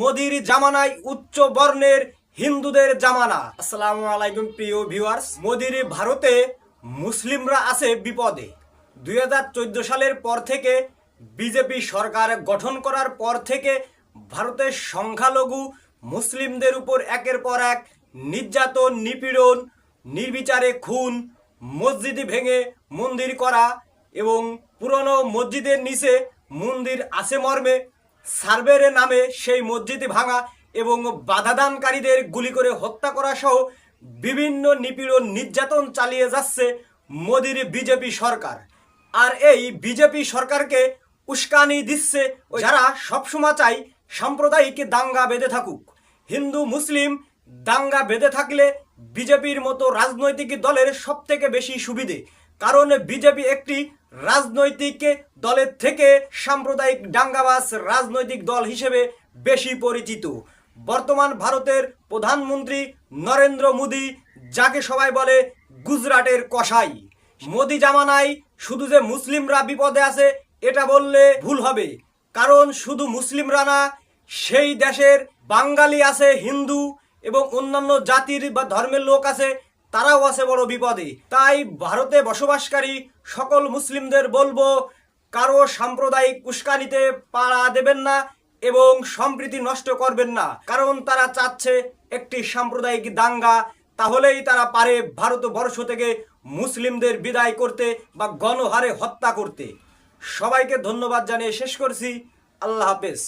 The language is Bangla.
মোদির জামানায় উচ্চ বর্ণের হিন্দুদের জামানা। আসসালামু আলাইকুম প্রিয় ভিউয়ার্স, মোদির ভারতে মুসলিমরা আছে বিপদে। দুই হাজার চোদ্দ সালের পর থেকে বিজেপি সরকার গঠন করার পর থেকে ভারতের সংখ্যালঘু মুসলিমদের উপর একের পর এক নির্যাতন, নিপীড়ন, নির্বিচারে খুন, মসজিদে ভেঙে মন্দির করা এবং পুরনো মসজিদের নিচে মন্দির আছে মর্মে সার্ভের নামে সেই মসজিদে ভাঙা এবং বাধাদানকারীদের গুলি করে হত্যা করা সহ বিভিন্ন নিপীড়ন নির্যাতন চালিয়ে যাচ্ছে মোদির বিজেপি সরকার। আর এই বিজেপি সরকারকে উস্কানি দিচ্ছে যারা সবসময় চাই সাম্প্রদায়িক দাঙ্গা বেঁধে থাকুক। হিন্দু, মুসলিম, দাঙ্গা বেঁধে থাকলে বিজেপির মতো রাজনৈতিক দলের সবথেকে বেশি সুবিধে। কারণ বিজেপি একটি রাজনৈতিক দলের থেকে সাম্প্রদায়িক দাঙ্গাবাজ রাজনৈতিক দল হিসেবে বেশি পরিচিত। বর্তমান ভারতের প্রধানমন্ত্রী নরেন্দ্র মোদী, যাকে সবাই বলে গুজরাটের কসাই। মোদি জামানায় শুধু যে মুসলিমরা বিপদে আছে, এটা বললে ভুল হবে। কারণ শুধু মুসলিমরা না, সেই দেশের বাঙালি আছে হিন্দু এবং অন্যান্য জাতির বা ধর্মের লোক আছে তারাও আছে বড় বিপদে। তাই ভারতে বসবাসকারী সকল মুসলিমদের বলব, কারও সাম্প্রদায়িক উস্কানিতে পাড়া দেবেন না এবং সম্প্রীতি নষ্ট করবেন না। কারণ তারা চাচ্ছে একটি সাম্প্রদায়িক দাঙ্গা, তাহলেই তারা পারে ভারতবর্ষ থেকে মুসলিমদের বিদায় করতে বা গণহারে হত্যা করতে। সবাইকে ধন্যবাদ জানিয়ে শেষ করছি। আল্লাহ হাফেজ।